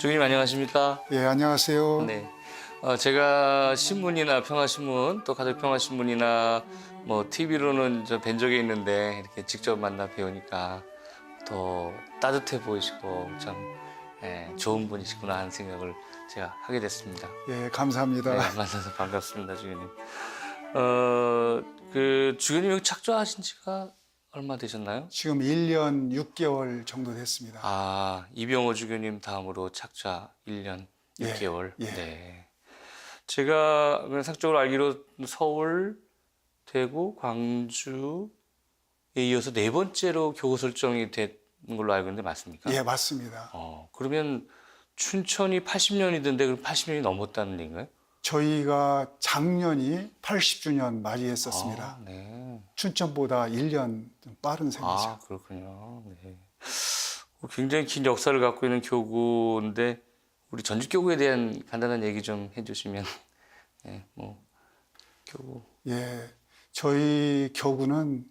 주님 안녕하십니까? 예, 안녕하세요. 네. 어, 제가 신문이나 평화신문 또 가족평화신문이나 뭐 TV로는 뵌 적이 있는데 이렇게 직접 만나 뵈우니까 더 따뜻해 보이시고 참 예, 좋은 분이시구나 하는 생각을 제가 하게 됐습니다. 예, 감사합니다. 네, 만나서 반갑습니다, 주교님. 어, 그 주교님 여기 착조하신 지가 얼마 되셨나요? 지금 1년 6개월 정도 됐습니다. 아, 이병호 주교님 다음으로 착좌 1년 예, 6개월. 예. 네. 제가 그냥 상적으로 알기로 서울, 대구, 광주에 이어서 네 번째로 교구 설정이 된 걸로 알고 있는데 맞습니까? 예, 맞습니다. 어, 그러면 춘천이 80년이던데 그럼 80년이 넘었다는 얘기인가요? 저희가 작년이 80주년 맞이했었습니다. 아, 네. 춘천보다 1년 좀 빠른 셈이죠. 아, 그렇군요. 네. 어, 굉장히 긴 역사를 갖고 있는 교구인데 우리 전주 교구에 대한 간단한 얘기 좀 해주시면 네, 뭐 교구 예, 저희 교구는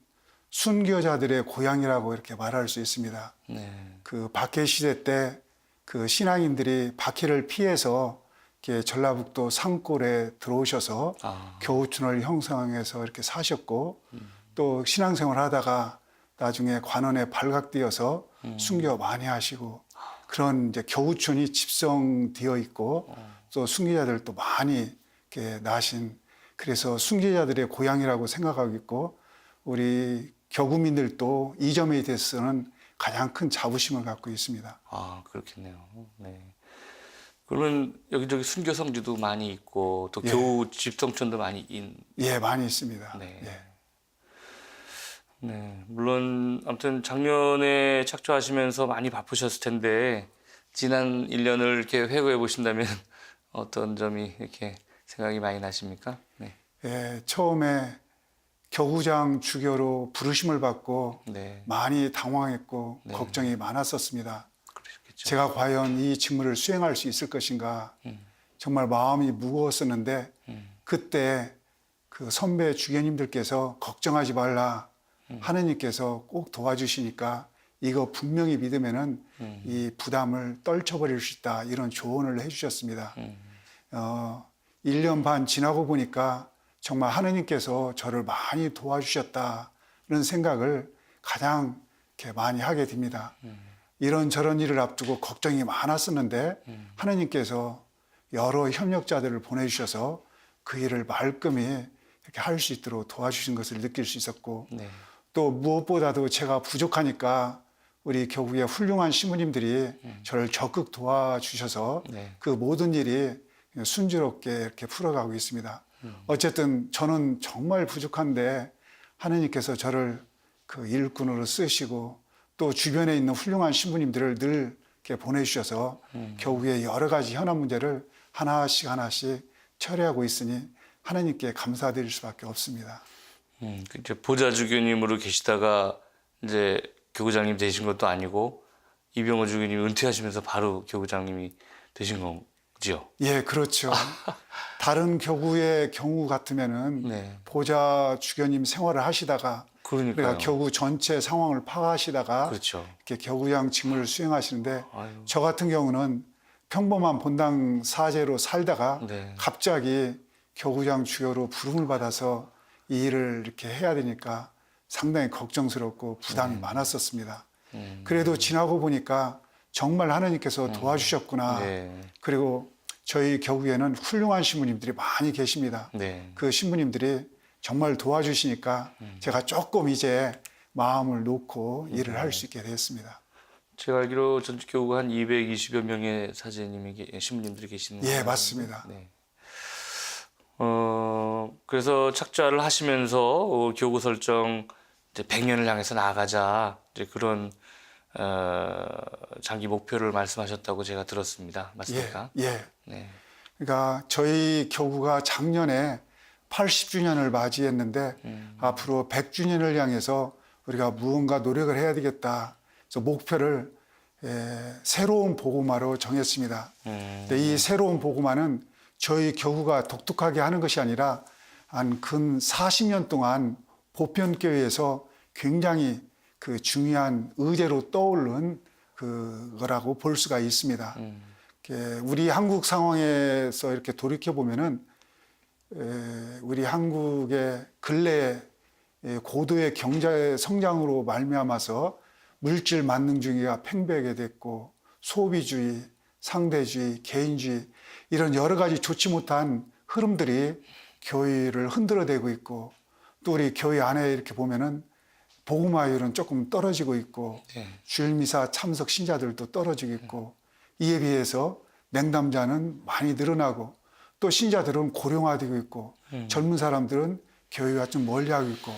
순교자들의 고향이라고 이렇게 말할 수 있습니다. 네, 그 박해 시대 때 그 신앙인들이 박해를 피해서 전라북도 산골에 들어오셔서 아, 교우촌을 형성해서 이렇게 사셨고 또 신앙생활 하다가 나중에 관원에 발각되어서 순교 많이 하시고 그런 이제 교우촌이 집성되어 있고 또 순교자들도 많이 이렇게 나신 그래서 순교자들의 고향이라고 생각하고 있고 우리 교구민들도 이 점에 대해서는 가장 큰 자부심을 갖고 있습니다. 아 그렇겠네요. 네. 그러면 여기저기 순교 성지도 많이 있고 또 예. 교우 집성촌도 많이 있. 예, 많이 있습니다. 네. 예. 네, 물론 아무튼 작년에 착조하시면서 많이 바쁘셨을 텐데 지난 1년을 이렇게 회고해 보신다면 어떤 점이 이렇게 생각이 많이 나십니까? 네, 예, 처음에 교구장 주교로 부르심을 받고 네, 많이 당황했고 네. 걱정이 많았었습니다. 제가 과연 이 직무를 수행할 수 있을 것인가 음. 정말 마음이 무거웠었는데 음. 그때 그 선배 주교님들께서 걱정하지 말라 음. 하느님께서 꼭 도와주시니까 이거 분명히 믿으면은 음. 이 부담을 떨쳐버릴 수 있다 이런 조언을 해주셨습니다. 음. 어, 1년 반 지나고 보니까 정말 하느님께서 저를 많이 도와주셨다는 생각을 가장 이렇게 많이 하게 됩니다. 이런 저런 일을 앞두고 걱정이 많았었는데 하느님께서 여러 협력자들을 보내주셔서 그 일을 말끔히 이렇게 할 수 있도록 도와주신 것을 느낄 수 있었고 네, 또 무엇보다도 제가 부족하니까 우리 교구의 훌륭한 신부님들이 저를 적극 도와주셔서 네, 그 모든 일이 순조롭게 이렇게 풀어가고 있습니다. 어쨌든 저는 정말 부족한데 하느님께서 저를 그 일꾼으로 쓰시고 또 주변에 있는 훌륭한 신부님들을 늘 이렇게 보내주셔서 교구의 여러 가지 현안 문제를 하나씩 하나씩 처리하고 있으니 하나님께 감사드릴 수밖에 없습니다. 음, 그 이제 보좌 주교님으로 계시다가 이제 교구장님 되신 것도 아니고 이병호 주교님 은퇴하시면서 바로 교구장님이 되신 거지요. 예, 그렇죠. 다른 교구의 경우 같으면은 네, 보좌 주교님 생활을 하시다가 그러니까요. 그러니까 교구 전체 상황을 파악하시다가 그렇죠. 이렇게 직무를 수행하시는데 아유, 저 같은 경우는 평범한 본당 사제로 살다가 네, 갑자기 교구장 주교로 부름을 받아서 이 일을 이렇게 해야 되니까 상당히 걱정스럽고 부담이 많았었습니다. 음, 그래도 지나고 보니까 정말 하나님께서 도와주셨구나. 네, 그리고 저희 교구에는 훌륭한 신부님들이 많이 계십니다. 네, 그 신부님들이 정말 도와주시니까 제가 조금 이제 마음을 놓고 일을 할 수 있게 됐습니다. 제가 알기로 전주교구가 한 220여 명의 사제님이 계- 신부님들이 계시는 예, 맞습니다. 네. 어, 그래서 착좌를 하시면서 어, 교구 설정 이제 100년을 향해서 나아가자 이제 그런 어, 장기 목표를 말씀하셨다고 제가 들었습니다. 예, 맞습니까? 예. 네. 그러니까 저희 교구가 작년에 80주년을 맞이했는데 음. 앞으로 100주년을 향해서 우리가 무언가 노력을 해야 되겠다. 그래서 목표를 예, 새로운 보고마로 정했습니다. 음, 근데 이 새로운 보고마는 저희 교구가 독특하게 하는 것이 아니라 한 근 40년 동안 보편교회에서 굉장히 그 중요한 의제로 떠오른 그거라고 볼 수가 있습니다. 음, 이렇게 우리 한국 상황에서 이렇게 돌이켜 보면은 에, 우리 한국의 근래 고도의 경제 성장으로 말미암아서 물질 만능주의가 팽배하게 됐고 소비주의, 상대주의, 개인주의 이런 여러 가지 좋지 못한 흐름들이 교회를 흔들어대고 있고 또 우리 교회 안에 이렇게 보면은 복음화율은 조금 떨어지고 있고 네. 주일미사 참석 신자들도 떨어지고 있고 이에 비해서 냉담자는 많이 늘어나고 또 신자들은 고령화되고 있고 젊은 사람들은 교회와 좀 멀리하고 있고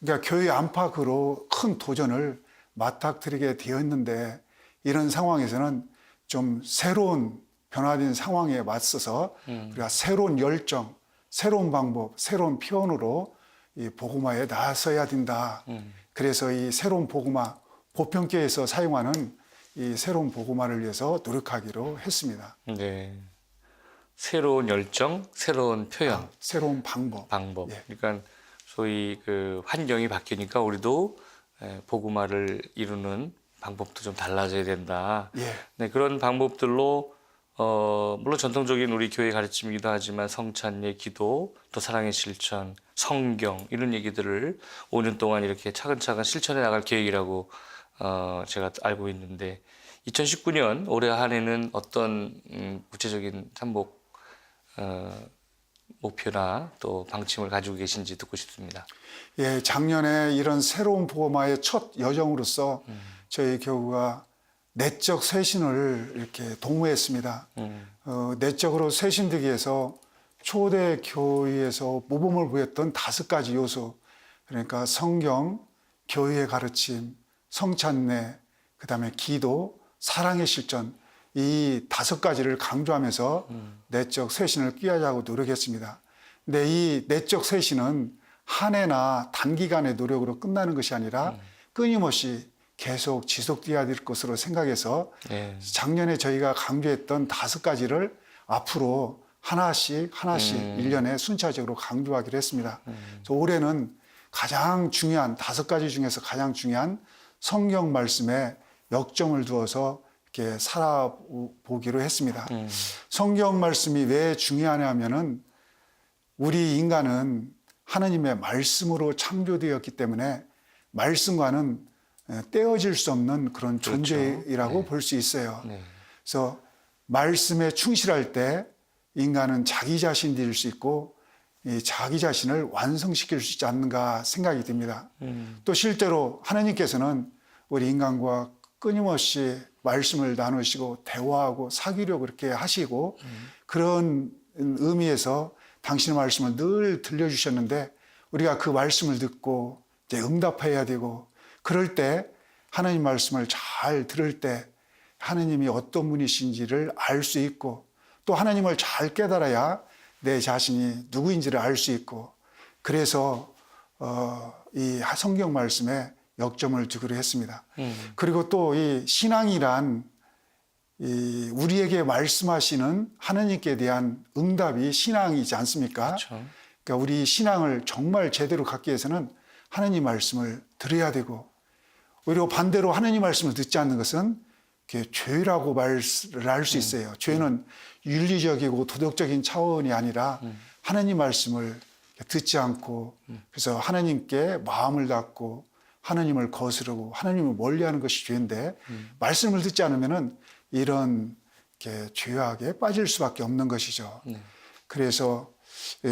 그러니까 교회 안팎으로 큰 도전을 맞닥뜨리게 되어 있는데 이런 상황에서는 좀 새로운 변화된 상황에 맞서서 우리가 새로운 열정, 새로운 방법, 새로운 표현으로 이 복음화에 나서야 된다. 그래서 이 새로운 복음화 보편교회에서 사용하는 이 새로운 복음화를 위해서 노력하기로 했습니다. 네. 새로운 열정, 새로운 표현, 새로운 방법. 방법. 예. 그러니까 소위 그 환경이 바뀌니까 우리도 에, 복음화를 이루는 방법도 좀 달라져야 된다. 예. 네, 그런 방법들로 어, 물론 전통적인 우리 교회 가르침이기도 하지만 성찬예, 기도, 또 사랑의 실천, 성경 이런 얘기들을 5년 동안 이렇게 차근차근 실천해 나갈 계획이라고 어, 제가 알고 있는데 2019년 올해 한 해는 어떤 음, 구체적인 어, 목표나 또 방침을 가지고 계신지 듣고 싶습니다. 예, 작년에 이런 새로운 복음화의 첫 여정으로서 저희 교구가 내적 쇄신을 이렇게 도모했습니다. 음, 어, 내적으로 쇄신되기 위해서 초대 교회에서 모범을 보였던 다섯 가지 요소 그러니까 성경, 교회의 가르침, 성찬례, 그다음에 기도, 사랑의 실전 이 다섯 가지를 강조하면서 내적 쇄신을 꾀하자고 노력했습니다. 근데 이 내적 쇄신은 한 해나 단기간의 노력으로 끝나는 것이 아니라 끊임없이 계속 지속되어야 될 것으로 생각해서 네. 작년에 저희가 강조했던 다섯 가지를 앞으로 하나씩 하나씩 음. 일 1년에 순차적으로 강조하기로 했습니다. 그래서 올해는 가장 중요한 다섯 가지 중에서 가장 중요한 성경 말씀에 역점을 두어서 이렇게 살아보기로 했습니다. 음, 성경 말씀이 왜 중요하냐 하면은 우리 인간은 하나님의 말씀으로 창조되었기 때문에 말씀과는 에, 떼어질 수 없는 그런 존재이라고 볼수 있어요. 네. 그래서 말씀에 충실할 때 인간은 자기 자신이 될수 있고 이 자기 자신을 완성시킬 수 있지 않는가 생각이 듭니다. 음, 또 실제로 하나님께서는 우리 인간과 끊임없이 말씀을 나누시고 대화하고 사귀려고 그렇게 하시고 그런 의미에서 당신의 말씀을 늘 들려주셨는데 우리가 그 말씀을 듣고 이제 응답해야 되고 그럴 때 하나님 말씀을 잘 들을 때 하나님이 어떤 분이신지를 알 수 있고 또 하나님을 잘 깨달아야 내 자신이 누구인지를 알 수 있고 그래서 어, 이 성경 말씀에 역점을 두기로 했습니다. 음, 그리고 또 이 신앙이란 이 우리에게 말씀하시는 하나님께 대한 응답이 신앙이지 않습니까? 그렇죠. 그러니까 우리 신앙을 정말 제대로 갖기 위해서는 하나님 말씀을 들어야 되고 오히려 반대로 하나님 말씀을 듣지 않는 것은 그게 죄라고 말을 할 수 있어요. 죄는 윤리적이고 도덕적인 차원이 아니라 하나님 말씀을 듣지 않고 그래서 하나님께 마음을 닫고 하나님을 거스르고 하나님을 멀리하는 것이 죄인데 말씀을 듣지 않으면은 이런 죄악에 빠질 수밖에 없는 것이죠. 그래서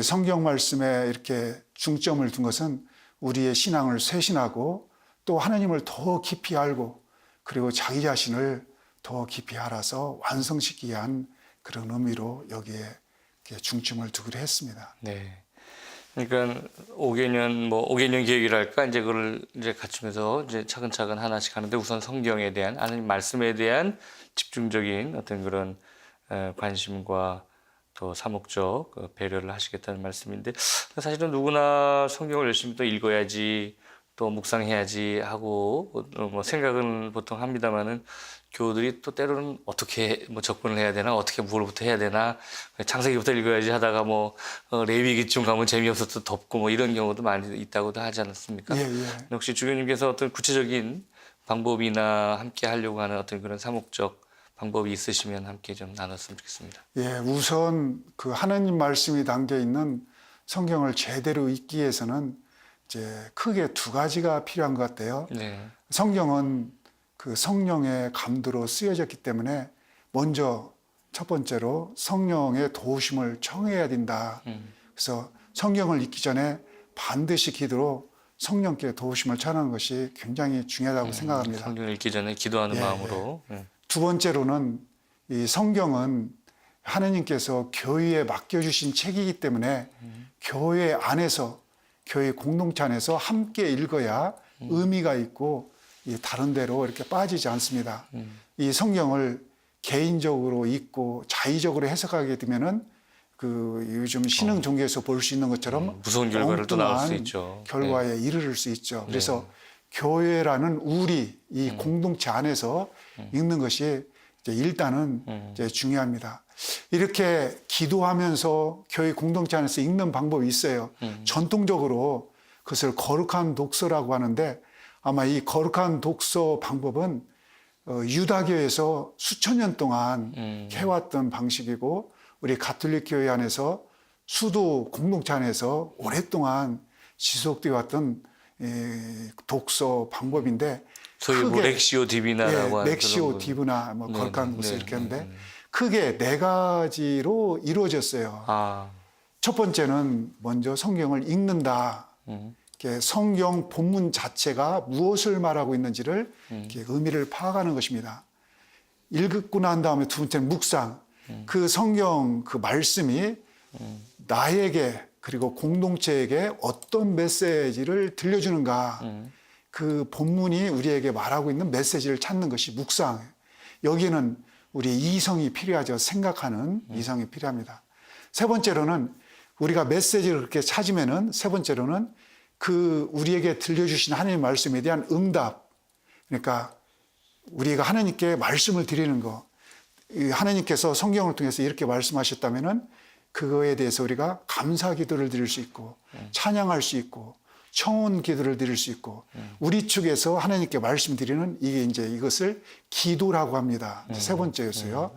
성경 말씀에 이렇게 중점을 둔 것은 우리의 신앙을 쇄신하고 또 하나님을 더 깊이 알고 그리고 자기 자신을 더 깊이 알아서 완성시키기 위한 그런 의미로 여기에 중점을 두기로 했습니다. 네. 그러니까 5개년 뭐 5개년 계획이랄까? 이제 그걸 이제 갖추면서 이제 차근차근 하나씩 하는데 우선 성경에 대한 하나님 말씀에 대한 집중적인 어떤 그런 에, 관심과 또 사목적 그 배려를 하시겠다는 말씀인데 사실은 누구나 성경을 열심히 또 읽어야지 또 묵상해야지 하고 어, 뭐 생각은 보통 합니다만은 교우들이 또 때로는 어떻게 뭐 접근을 해야 되나 어떻게 무엇부터 해야 되나 창세기부터 읽어야지 하다가 뭐 어, 레위기쯤 가면 재미없어 서 덮고 뭐 이런 경우도 많이 있다고도 하지 않았습니까? 예, 예. 혹시 주교님께서 어떤 구체적인 방법이나 함께 하려고 하는 어떤 그런 사목적 방법이 있으시면 함께 좀 나눴으면 좋겠습니다. 예, 우선 그 하나님 말씀이 담겨 있는 성경을 제대로 읽기 위해서는 이제 크게 두 가지가 필요한 것 같아요. 네. 성경은 그 성령의 감도로 쓰여졌기 때문에 먼저 첫 번째로 성령의 도우심을 청해야 된다. 음. 그래서 성경을 읽기 전에 반드시 기도로 성령께 도우심을 청하는 것이 굉장히 중요하다고 생각합니다. 성경 읽기 전에 기도하는 예, 마음으로. 예. 두 번째로는 이 성경은 하느님께서 교회에 맡겨주신 책이기 때문에 교회 안에서 교회 공동체 안에서 함께 읽어야 의미가 있고 이 다른 데로 이렇게 빠지지 않습니다. 이 성경을 개인적으로 읽고 자의적으로 해석하게 되면은 그 요즘 신흥 종교에서 볼 수 있는 것처럼 무서운 결과를 또 나올 수 있죠. 결과에 이르를 수 있죠. 그래서 교회라는 우리 이 공동체 안에서 읽는 것이 이제 일단은 이제 중요합니다. 이렇게 기도하면서 교회 공동체 안에서 읽는 방법이 있어요. 전통적으로 그것을 거룩한 독서라고 하는데 아마 이 거룩한 독서 방법은 어, 유다교에서 수천 년 동안 음. 해왔던 방식이고 우리 가톨릭 교회 안에서 수도 공동체 안에서 오랫동안 지속되어 왔던 이 독서 방법인데 소위 뭐 렉시오 디비나라고 예, 하는 렉시오 그런 거. 디브나 뭐 네, 거룩한 네, 네, 이렇게 하는데 네, 네. 크게 네 가지로 이루어졌어요. 아, 첫 번째는 먼저 성경을 읽는다. 음. 성경 본문 자체가 무엇을 말하고 있는지를 음. 의미를 파악하는 것입니다. 읽고 난 다음에 두 번째는 묵상. 음. 그 성경 그 말씀이 나에게 그리고 공동체에게 어떤 메시지를 들려주는가. 음. 그 본문이 우리에게 말하고 있는 메시지를 찾는 것이 묵상. 여기는 우리 이성이 필요하죠. 생각하는 이성이 필요합니다. 세 번째로는 우리가 메시지를 그렇게 찾으면은 세 번째로는 그 우리에게 들려주신 하나님의 말씀에 대한 응답. 그러니까 우리가 하나님께 말씀을 드리는 거. 이 하나님께서 성경을 통해서 이렇게 말씀하셨다면은 그거에 대해서 우리가 감사 기도를 드릴 수 있고 찬양할 수 있고 청원 기도를 드릴 수 있고 우리 측에서 하나님께 말씀드리는 이게 이제 이것을 기도라고 합니다. 세 번째였어요.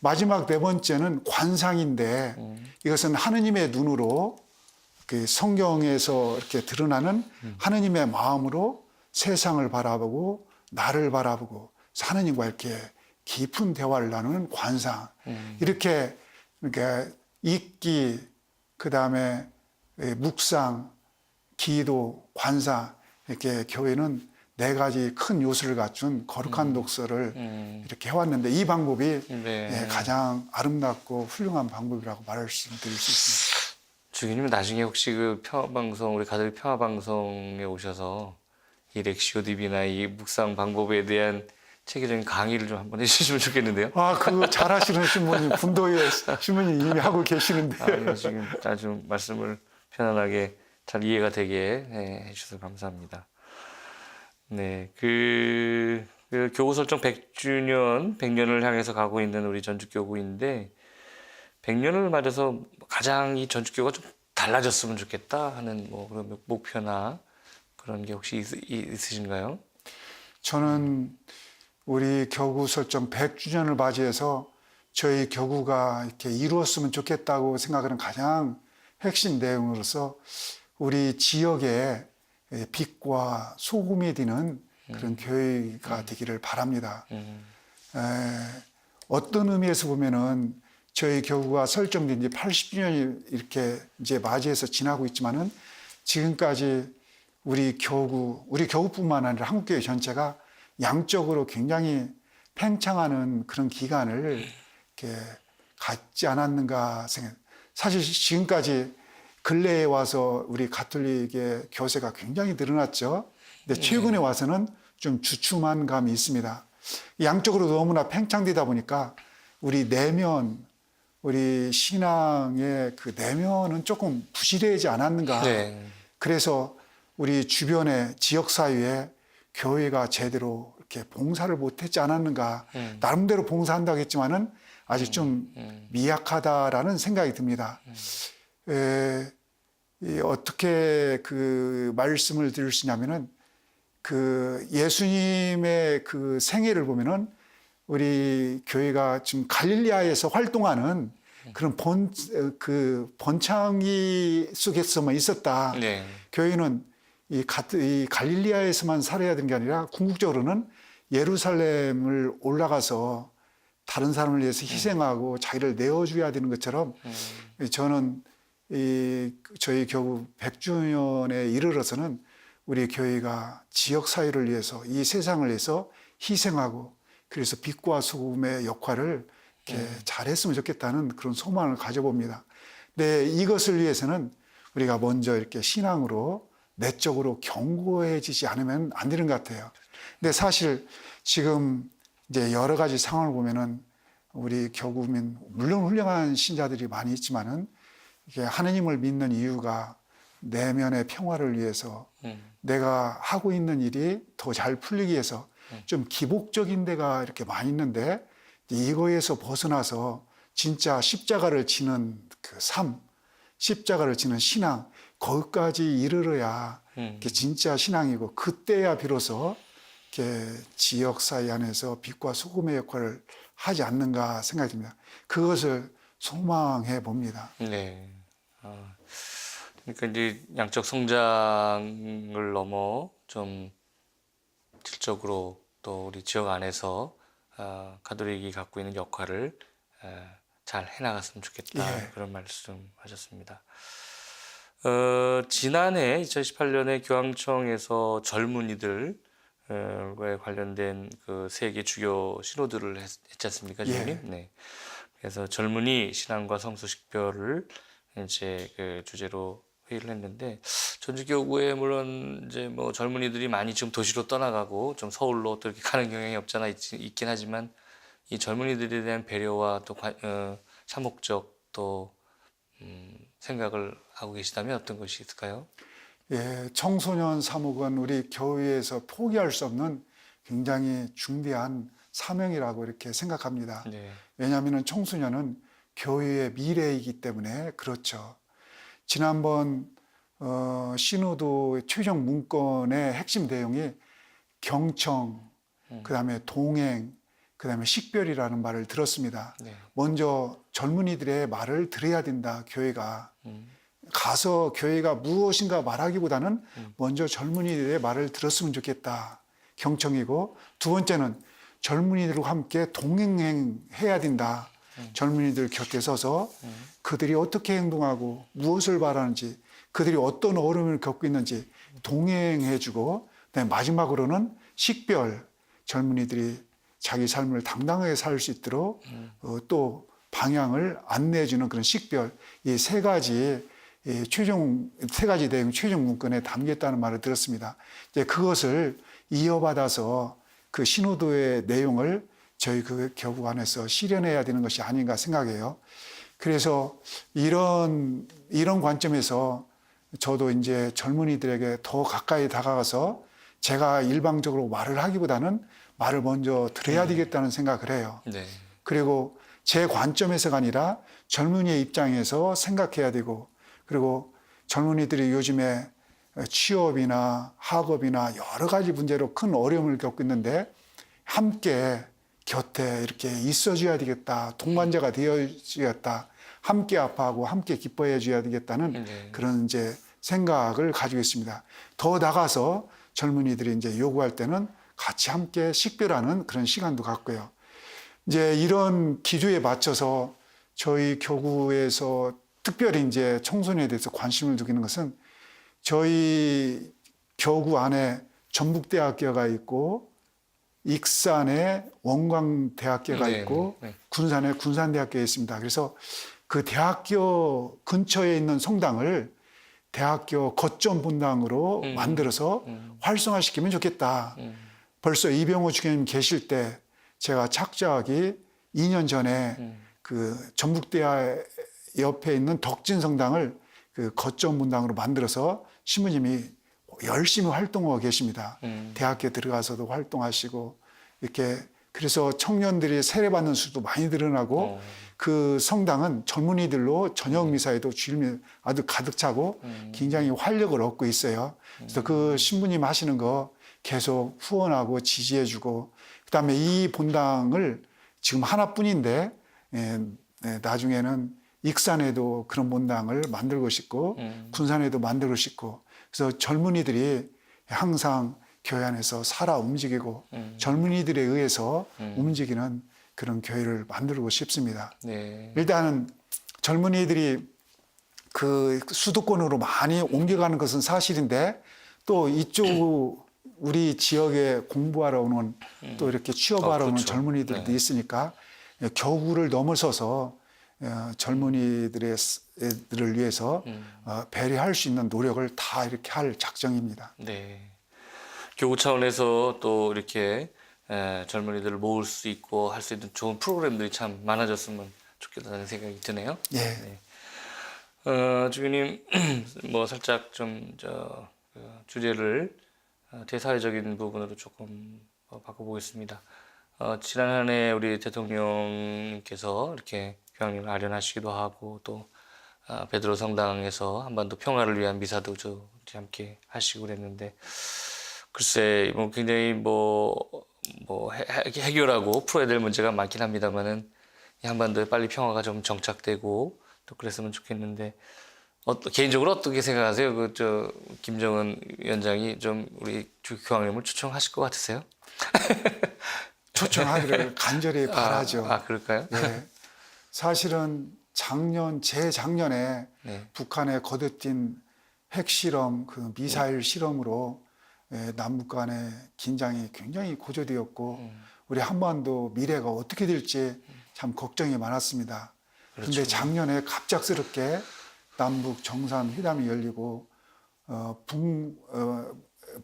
마지막 네 번째는 관상인데 이것은 하느님의 눈으로 그 성경에서 이렇게 드러나는 하느님의 마음으로 세상을 바라보고 나를 바라보고 하느님과 이렇게 깊은 대화를 나누는 관상 이렇게 그러니까 읽기 그 다음에 묵상 기도 관상 이렇게 교회는 네 가지 큰 요소를 갖춘 거룩한 독서를 음. 이렇게 해왔는데 이 방법이 네. 예, 가장 아름답고 훌륭한 방법이라고 말씀드릴 수 있습니다. 주기님 나중에 혹시 그 평화방송 우리 가톨릭 평화방송에 오셔서 이 렉시오 디비나 이 묵상 방법에 대한 체계적인 강의를 좀 한번 해주시면 좋겠는데요. 아, 그거 잘하시는 신부님, 분도에 신부님 이미 하고 계시는데. 아, 예, 지금 아주 말씀을 편안하게 잘 이해가 되게 예, 해주셔서 감사합니다. 네, 그, 그 교구 설정 100주년, 100년을 향해서 가고 있는 우리 전주 교구인데 100년을 맞아서 가장 이 전주교가 좀 달라졌으면 좋겠다 하는 뭐 그런 목표나 그런 게 혹시 있, 있으신가요? 저는 우리 교구 설정 100주년을 맞이해서 저희 교구가 이렇게 이루었으면 좋겠다고 생각하는 가장 핵심 내용으로서 우리 지역에 빛과 소금이 되는 그런 교회가 되기를 바랍니다. 음, 에, 어떤 의미에서 보면은 저희 교구가 설정된 지 80주년이 이렇게 이제 맞이해서 지나고 있지만은 지금까지 우리 교구, 우리 교구뿐만 아니라 한국교회 전체가 양적으로 굉장히 팽창하는 그런 기간을 이렇게 갖지 않았는가 생각. 사실 지금까지 근래에 와서 우리 가톨릭의 교세가 굉장히 늘어났죠. 근데 최근에 와서는 좀 주춤한 감이 있습니다. 양쪽으로 너무나 팽창되다 보니까 우리 내면, 우리 신앙의 그 내면은 조금 부실해지지 않았는가. 네. 그래서 우리 주변의 지역 사회에 교회가 제대로 이렇게 봉사를 못했지 않았는가. 음. 나름대로 봉사한다고 했지만은 아직 좀 음. 미약하다라는 생각이 듭니다. 에, 이 어떻게 그 말씀을 드릴 수 있냐면은 그 예수님의 그 생애를 보면은 우리 교회가 지금 갈릴리아에서 활동하는 그런 본그 번창기 속에서만 있었다. 네. 교회는 이, 가, 이 갈릴리아에서만 살아야 되는 게 아니라 궁극적으로는 예루살렘을 올라가서 다른 사람을 위해서 희생하고 자기를 내어줘야 되는 것처럼 저는 이 저희 교구 100주년에 이르러서는 우리 교회가 지역 사회를 위해서 이 세상을 위해서 희생하고 그래서 빛과 소금의 역할을 이렇게 잘했으면 좋겠다는 그런 소망을 가져봅니다. 근데 이것을 위해서는 우리가 먼저 이렇게 신앙으로 내적으로 견고해지지 않으면 안 되는 것 같아요. 근데 사실 지금 이제 여러 가지 상황을 보면은 우리 교구민 물론 훌륭한 신자들이 많이 있지만은 이게 하느님을 믿는 이유가 내면의 평화를 위해서 음. 내가 하고 있는 일이 더 잘 풀리기 위해서 좀 기복적인 데가 이렇게 많이 있는데 이거에서 벗어나서 진짜 십자가를 지는 그 삶, 십자가를 지는 신앙 거기까지 이르러야 음. 진짜 신앙이고 그때야 비로소 이렇게 지역 사회 안에서 빛과 소금의 역할을 하지 않는가 생각이 듭니다. 그것을 소망해 봅니다. 네. 아, 그러니까 이제 양적 성장을 넘어 좀 질적으로 또 우리 지역 안에서 아, 가톨릭이 갖고 있는 역할을 아, 잘 해나갔으면 좋겠다 예. 그런 말씀하셨습니다. 어, 지난해 2018년에 교황청에서 젊은이들 어, 에 관련된 그 세계 주요 신호들을 했, 지 않습니까, 예. 주님? 네. 그래서 젊은이 신앙과 성수 식별을 이제 그 주제로 회의를 했는데 전주교구에 물론 이제 뭐 젊은이들이 많이 지금 도시로 떠나가고 좀 서울로 또 이렇게 가는 경향이 없잖아 있, 있긴 하지만 이 젊은이들에 대한 배려와 또 관- 어, 사목적 또 음, 생각을 하고 계시다면 어떤 것이 있을까요? 예, 청소년 사목은 우리 교회에서 포기할 수 없는 굉장히 중대한 사명이라고 이렇게 생각합니다. 네. 왜냐하면 청소년은 교회의 미래이기 때문에 그렇죠. 지난번 어, 신호도 최종 문건의 핵심 내용이 경청, 그다음에 동행, 그 다음에 식별이라는 말을 들었습니다. 네. 먼저 젊은이들의 말을 들어야 된다. 교회가 음. 가서 교회가 무엇인가 말하기보다는 먼저 젊은이들의 말을 들었으면 좋겠다. 경청이고 두 번째는 젊은이들과 함께 동행해야 된다. 젊은이들 곁에 서서 그들이 어떻게 행동하고 무엇을 바라는지 그들이 어떤 어려움을 겪고 있는지 동행해주고 마지막으로는 식별 젊은이들이 자기 삶을 당당하게 살 수 있도록 어, 또 방향을 안내해주는 그런 식별 이 세 가지 이 최종 세 가지 내용 최종 문건에 담겼다는 말을 들었습니다. 이제 그것을 이어받아서 그 신호도의 내용을 저희 그 교구 안에서 실현해야 되는 것이 아닌가 생각해요. 그래서 이런 이런 관점에서 저도 이제 젊은이들에게 더 가까이 다가가서 제가 일방적으로 말을 하기보다는 말을 먼저 들어야 되겠다는 생각을 해요. 네. 그리고 제 관점에서가 아니라 젊은이의 입장에서 생각해야 되고 그리고 젊은이들이 요즘에 취업이나 학업이나 여러 가지 문제로 큰 어려움을 겪고 있는데 함께 곁에 이렇게 있어줘야 되겠다. 동반자가 되어줘야겠다. 함께 아파하고 함께 기뻐해 줘야 되겠다는 네. 그런 이제 생각을 가지고 있습니다. 더 나가서 젊은이들이 이제 요구할 때는 같이 함께 식별하는 그런 시간도 갖고요. 이제 이런 기조에 맞춰서 저희 교구에서 특별히 이제 청소년에 대해서 관심을 두기는 것은 저희 교구 안에 전북대학교가 있고 익산에 원광대학교가 네, 있고 네, 네. 군산에 군산대학교에 있습니다. 그래서 그 대학교 근처에 있는 성당을 대학교 거점 분당으로 음. 만들어서 음. 활성화시키면 좋겠다. 음. 벌써 이병호 주교님 계실 때 제가 착자하기 2년 전에 음. 그 전북대학 옆에 있는 덕진 성당을 그 거점 분당으로 만들어서 신부님이 열심히 활동하고 계십니다. 음. 대학교 들어가서도 활동하시고 이렇게 그래서 청년들이 세례받는 수도 많이 늘어나고 어. 그 성당은 젊은이들로 저녁 미사에도 주일미 아주 가득 차고 음. 굉장히 활력을 얻고 있어요. 그래서 그 신부님 하시는 거 계속 후원하고 지지해주고 그다음에 이 본당을 지금 하나뿐인데 예, 예, 나중에는 익산에도 그런 본당을 만들고 싶고 음. 군산에도 만들고 싶고 그래서 젊은이들이 항상 교회 안에서 살아 움직이고 음. 젊은이들에 의해서 음. 움직이는 그런 교회를 만들고 싶습니다. 네. 일단은 젊은이들이 그 수도권으로 많이 옮겨가는 것은 사실인데 또 이쪽 우리 지역에 공부하러 오는 또 이렇게 취업하러 아, 오는 그렇죠. 젊은이들도 네. 있으니까 겨울을 넘어서서 어, 젊은이들의 를 위해서 음. 어, 배려할 수 있는 노력을 다 이렇게 할 작정입니다. 네. 교구 차원에서 또 이렇게 에, 젊은이들을 모을 수 있고 할 수 있는 좋은 프로그램들이 참 많아졌으면 좋겠다는 생각이 드네요. 예. 어, 주교님, 뭐 살짝 좀, 저, 그 주제를 어, 대사회적인 부분으로 조금 어, 바꿔보겠습니다. 어, 지난 한 해 우리 대통령님께서 이렇게 교황님을 아련하시기도 하고 또 아, 베드로 성당에서 한반도 평화를 위한 미사도 저 함께 하시고 그랬는데 글쎄 뭐 굉장히 뭐, 뭐 해, 해- 해결하고 풀어야 될 문제가 많긴 합니다만은 이 한반도에 빨리 평화가 좀 정착되고 또 그랬으면 좋겠는데 어, 개인적으로 어떻게 생각하세요? 그 저 김정은 위원장이 좀 우리 주 교황님을 초청하실 것 같으세요? 초청하기를 간절히 바라죠. 아, 아, 그럴까요? 예. 사실은 작년 재작년에 네. 북한에 거듭뛴 핵실험, 그 미사일 실험으로 예, 남북 간의 긴장이 굉장히 고조되었고 음. 우리 한반도 미래가 어떻게 될지 참 걱정이 많았습니다. 그런데 그렇죠. 작년에 갑작스럽게 남북 정상 회담이 열리고 어, 북, 어,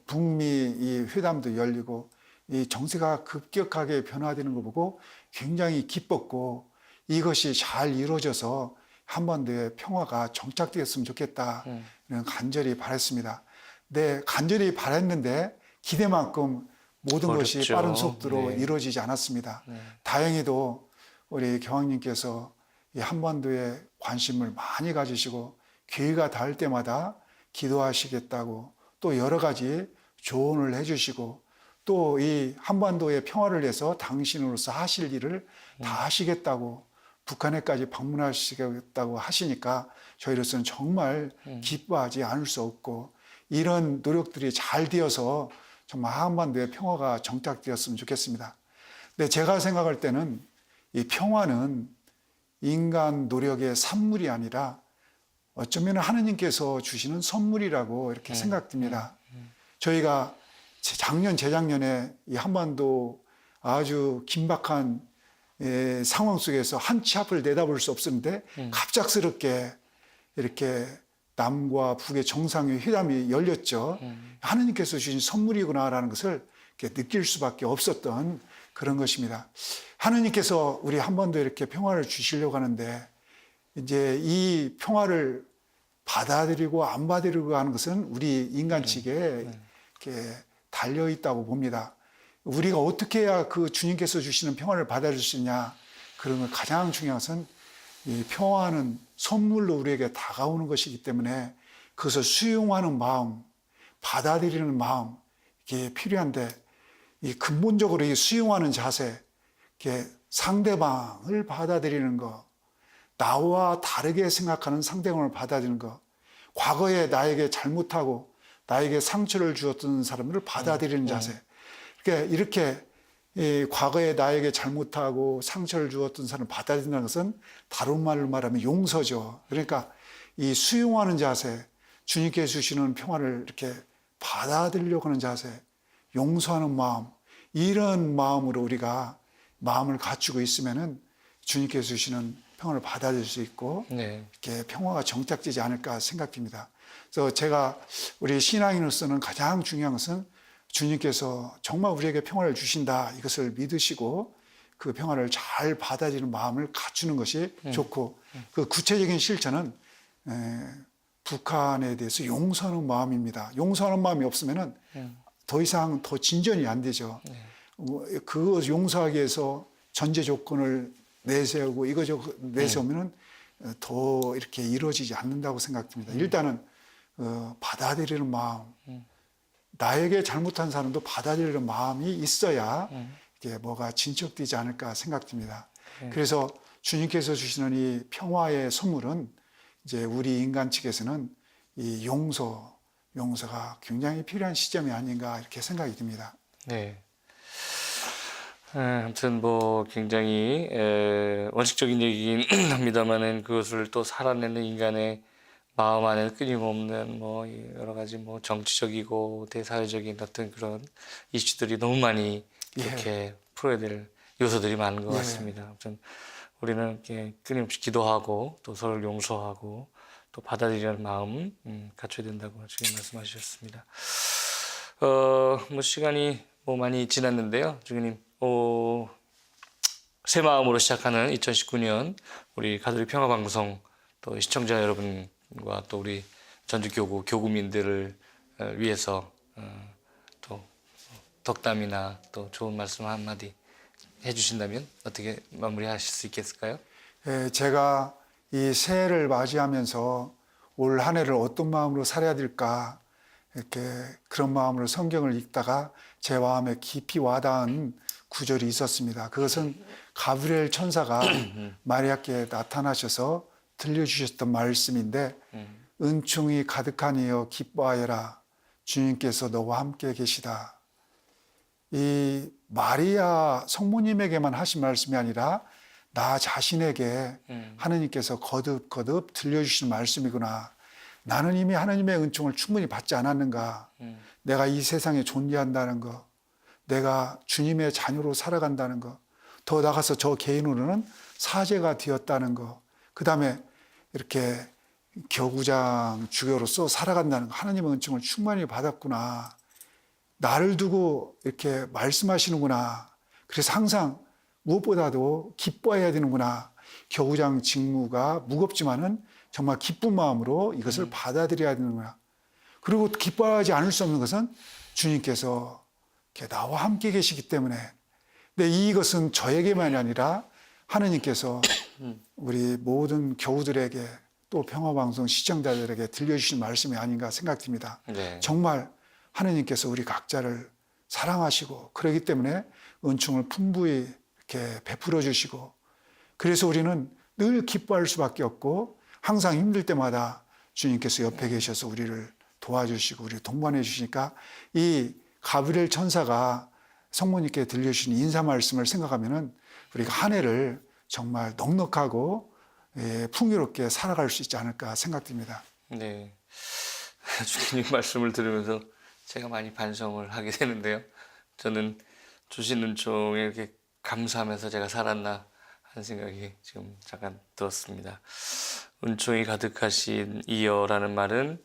북미 이 회담도 열리고 이 정세가 급격하게 변화되는 거 보고 굉장히 기뻤고 이것이 잘 이루어져서 한반도의 평화가 정착되었으면 좋겠다 음. 이런 간절히 바랬습니다. 네, 간절히 바랬는데 기대만큼 모든 것이 어렵죠. 빠른 속도로 네. 이루어지지 않았습니다. 네. 다행히도 우리 교황님께서 이 한반도에 관심을 많이 가지시고 기회가 닿을 때마다 기도하시겠다고 또 여러 가지 조언을 해주시고 또 이 한반도의 평화를 위해서 당신으로서 하실 일을 다 하시겠다고 북한에까지 방문하시겠다고 하시니까 저희로서는 정말 기뻐하지 않을 수 없고 이런 노력들이 잘 되어서 정말 한반도의 평화가 정착되었으면 좋겠습니다. 근데 제가 생각할 때는 이 평화는 인간 노력의 산물이 아니라 어쩌면 하느님께서 주시는 선물이라고 이렇게 생각됩니다. 저희가 제- 작년, 재작년에 이 한반도 아주 긴박한 예, 상황 속에서 한치 앞을 내다볼 수 없었는데 갑작스럽게 이렇게 남과 북의 정상의 회담이 열렸죠. 하느님께서 주신 선물이구나라는 것을 느낄 수밖에 없었던 그런 것입니다. 하느님께서 우리 한반도에 이렇게 평화를 주시려고 하는데 이제 이 평화를 받아들이고 안 받아들이고 하는 것은 우리 인간측에 이렇게 달려 있다고 봅니다. 우리가 어떻게 해야 그 주님께서 주시는 평화를 받아들일 수 있냐? 그런 건 가장 중요한 것은 이 평화는 선물로 우리에게 다가오는 것이기 때문에 그것을 수용하는 마음, 받아들이는 마음 이게 필요한데 이 근본적으로 이 수용하는 자세, 이게 상대방을 받아들이는 것, 나와 다르게 생각하는 상대방을 받아들이는 것, 과거에 나에게 잘못하고 나에게 상처를 주었던 사람을 받아들이는 자세. 그러니까 이렇게 이 과거에 나에게 잘못하고 상처를 주었던 사람을 받아들인다는 것은 다른 말로 말하면 용서죠. 그러니까 이 수용하는 자세, 주님께 주시는 평화를 이렇게 받아들이려고 하는 자세, 용서하는 마음, 이런 마음으로 우리가 마음을 갖추고 있으면은 주님께 주시는 평화를 받아들일 수 있고 네. 이렇게 평화가 정착되지 않을까 생각됩니다. 그래서 제가 우리 신앙인으로서는 가장 중요한 것은 주님께서 정말 우리에게 평화를 주신다. 이것을 믿으시고 그 평화를 잘 받아들이는 마음을 갖추는 것이 좋고 그 구체적인 실천은 에, 북한에 대해서 용서하는 마음입니다. 용서하는 마음이 없으면은 더 이상 더 진전이 안 되죠. 어, 그 용서하기 위해서 전제 조건을 내세우고 이거저거 내세우면은 어, 더 이렇게 이루어지지 않는다고 생각됩니다. 일단은 어, 받아들이는 마음, 나에게 잘못한 사람도 받아들이는 마음이 있어야 이게 뭐가 진척되지 않을까 생각됩니다. 네. 그래서 주님께서 주시는 이 평화의 선물은 이제 우리 인간 측에서는 이 용서, 용서가 굉장히 필요한 시점이 아닌가 이렇게 생각이 듭니다. 네. 에, 아무튼 뭐 굉장히 에, 원칙적인 얘기긴 합니다만은 그것을 또 살아내는 인간의 마음 안에 끊임없는 뭐 여러 가지 뭐 정치적이고 대사회적인 어떤 그런 이슈들이 너무 많이 예. 이렇게 풀어야 될 요소들이 많은 것 예. 같습니다. 아무튼 우리는 이렇게 끊임없이 기도하고 또 서로를 용서하고 또 받아들이는 마음 음, 갖춰야 된다고 지금 말씀하셨습니다. 어, 뭐 시간이 뭐 많이 지났는데요, 주님. 어, 새 마음으로 시작하는 2019년 우리 가톨릭 평화 방송 또 시청자 여러분 과또 우리 전주 교구 교구민들을 어, 위해서 어, 또 덕담이나 또 좋은 말씀 한마디 해주신다면 어떻게 마무리하실 수 있겠을까요? 예, 제가 이 새해를 맞이하면서 올 한 해를 어떤 마음으로 살아야 될까 이렇게 그런 마음으로 성경을 읽다가 제 마음에 깊이 와닿은 구절이 있었습니다. 그것은 가브리엘 천사가 마리아께 나타나셔서 들려주셨던 말씀인데 은총이 가득하니여 기뻐하여라 주님께서 너와 함께 계시다. 이 마리아 성모님에게만 하신 말씀이 아니라 나 자신에게 음. 하느님께서 거듭 거듭 들려주신 말씀이구나. 나는 이미 하나님의 은총을 충분히 받지 않았는가. 음. 내가 이 세상에 존재한다는 거. 내가 주님의 자녀로 살아간다는 거. 더 나가서 저 개인으로는 사제가 되었다는 거. 그 다음에 이렇게 교구장 주교로서 살아간다는 거. 하나님의 은총을 충만히 받았구나. 나를 두고 이렇게 말씀하시는구나. 그래서 항상 무엇보다도 기뻐해야 되는구나. 교구장 직무가 무겁지만은 정말 기쁜 마음으로 이것을 받아들여야 되는구나. 그리고 기뻐하지 않을 수 없는 것은 주님께서 나와 함께 계시기 때문에. 근데 이것은 저에게만이 아니라 하느님께서 우리 모든 교우들에게 또 평화방송 시청자들에게 들려주신 말씀이 아닌가 생각됩니다. 네. 정말 하느님께서 우리 각자를 사랑하시고 그러기 때문에 은총을 풍부히 이렇게 베풀어 주시고 그래서 우리는 늘 기뻐할 수밖에 없고 항상 힘들 때마다 주님께서 옆에 계셔서 우리를 도와주시고 우리 동반해 주시니까 이 가브리엘 천사가 성모님께 들려주신 인사 말씀을 생각하면은 우리가 한 해를 정말 넉넉하고 예, 풍요롭게 살아갈 수 있지 않을까 생각됩니다. 네. 주님 말씀을 들으면서 제가 많이 반성을 하게 되는데요. 저는 주신 은총에 이렇게 감사하면서 제가 살았나 하는 생각이 지금 잠깐 들었습니다. 은총이 가득하신 이여라는 말은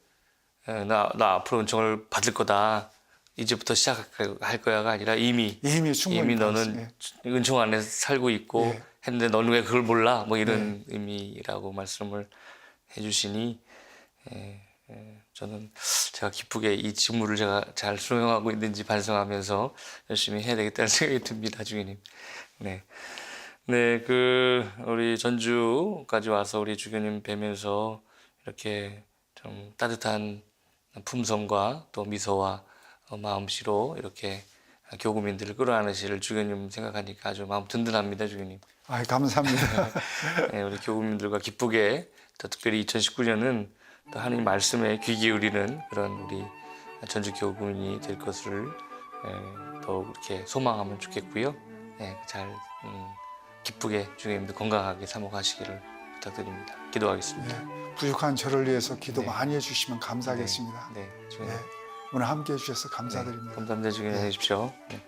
에, 나, 나 앞으로 은총을 받을 거다. 이제부터 시작할 거야가 아니라 이미 이미 충분히 이미. 너는 은총 안에 살고 있고 예. 했는데 너는 왜 그걸 몰라? 뭐 이런 의미라고 말씀을 해주시니 예, 예, 저는 제가 기쁘게 이 직무를 제가 잘 수행하고 있는지 반성하면서 열심히 해야 되겠다는 생각이 듭니다, 주님. 네. 네, 그 우리 전주까지 와서 우리 주교님 뵈면서 이렇게 좀 따뜻한 품성과 또 미소와 어, 마음씨로 이렇게 교구민들을 끌어안으실 주교님 생각하니까 아주 마음 든든합니다, 주교님. 아, 감사합니다. 네, 우리 교구민들과 기쁘게 또 특별히 2019년은 또 하나님 말씀에 귀 기울이는 그런 우리 전주 교구민이 될 것을 에, 더욱 이렇게 소망하면 좋겠고요. 네, 잘 음, 기쁘게 주님도 건강하게 사모하시기를 부탁드립니다. 기도하겠습니다. 네, 부족한 저를 위해서 기도 네. 많이 해주시면 감사하겠습니다. 네, 주님. 네, 오늘 함께 해주셔서 감사드립니다. 감사합니다. 주님 해주십시오. 네.